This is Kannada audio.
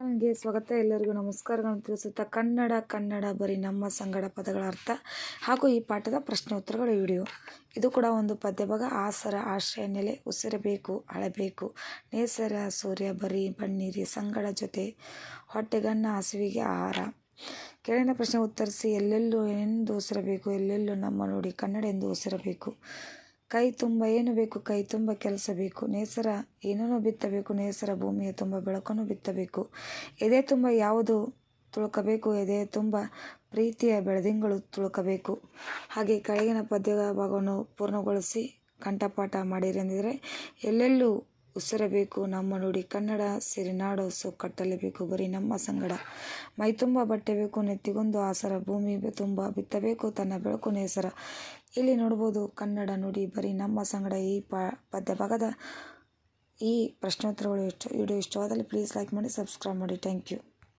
ನನಗೆ ಸ್ವಾಗತ ಎಲ್ಲರಿಗೂ. ನಮಸ್ಕಾರಗಳನ್ನು ತಿಳಿಸುತ್ತಾ ಕನ್ನಡ ಕನ್ನಡ ಬರೀ ನಮ್ಮ ಸಂಗಡ ಪದಗಳ ಅರ್ಥ ಹಾಗೂ ಈ ಪಾಠದ ಪ್ರಶ್ನೆ ಉತ್ತರಗಳ ವಿಡಿಯೋ. ಇದು ಕೂಡ ಒಂದು ಪದ್ಯ ಭಾಗ ಆಸರ, ಆಶ್ರಯ, ನೆಲೆ ಉಸಿರಬೇಕು ಅಳಬೇಕು ನೇಸರ, ಸೂರ್ಯ, ಬರೀ, ಬಣ್ಣೀರಿ, ಸಂಗಡ ಜೊತೆ ಹೊಟ್ಟೆಗನ್ನ ಹಸಿವಿಗೆ ಆಹಾರ. ಕೆಳಗಿನ ಪ್ರಶ್ನೆ ಉತ್ತರಿಸಿ, ಎಲ್ಲೆಲ್ಲೂ ಎಂದು ಉಸಿರಬೇಕು, ಎಲ್ಲೆಲ್ಲೂ ನಮ್ಮ ನೋಡಿ ಕನ್ನಡ ಎಂದು ಉಸಿರಬೇಕು. ಕೈ ತುಂಬ ಏನು ಬೇಕು, ಕೈ ತುಂಬ ಕೆಲಸ ಬೇಕು. ನೇಸರ ಏನನ್ನು ಬಿತ್ತಬೇಕು, ನೇಸರ ಭೂಮಿಯ ತುಂಬ ಬೆಳಕನ್ನು ಬಿತ್ತಬೇಕು. ಎದೆ ತುಂಬ ಯಾವುದು ತುಳುಕಬೇಕು, ಎದೆ ತುಂಬ ಪ್ರೀತಿಯ ಬೆಳದಿಂಗಳು ತುಳುಕಬೇಕು. ಹಾಗೆ ಕೆಳಗಿನ ಪದ್ಯದ ಭಾಗವನ್ನು ಪೂರ್ಣಗೊಳಿಸಿ, ಕಂಠಪಾಠ ಮಾಡಿರೆಂದಿದ್ದರೆ ಎಲ್ಲೆಲ್ಲೂ ಉಸಿರಬೇಕು. ನಮ್ಮ ನುಡಿ ಕನ್ನಡ ಸಿರಿನಾಡು ಸು ಕಟ್ಟಲೇಬೇಕು. ಬರೀ ನಮ್ಮ ಸಂಗಡ. ಮೈ ತುಂಬ ಬಟ್ಟೆ ಬೇಕು, ನೆತ್ತಿಗೊಂದು ಆಸರ. ಭೂಮಿ ತುಂಬ ಬಿತ್ತಬೇಕು, ತನ್ನ ಬೆಳಕು ನೇಸರ ಇಲ್ಲಿ ನೋಡ್ಬೋದು ಕನ್ನಡ ನುಡಿ, ಬರೀ ನಮ್ಮ ಸಂಗಡ. ಈ ಪ, ಪದ್ಯ ಭಾಗದ ಈ ಪ್ರಶ್ನೋತ್ತರಗಳು ಇಷ್ಟ ವಿಡಿಯೋ ಇಷ್ಟವಾದಲ್ಲಿ ಪ್ಲೀಸ್ ಲೈಕ್ ಮಾಡಿ ಸಬ್ಸ್ಕ್ರೈಬ್ ಮಾಡಿ. Thank you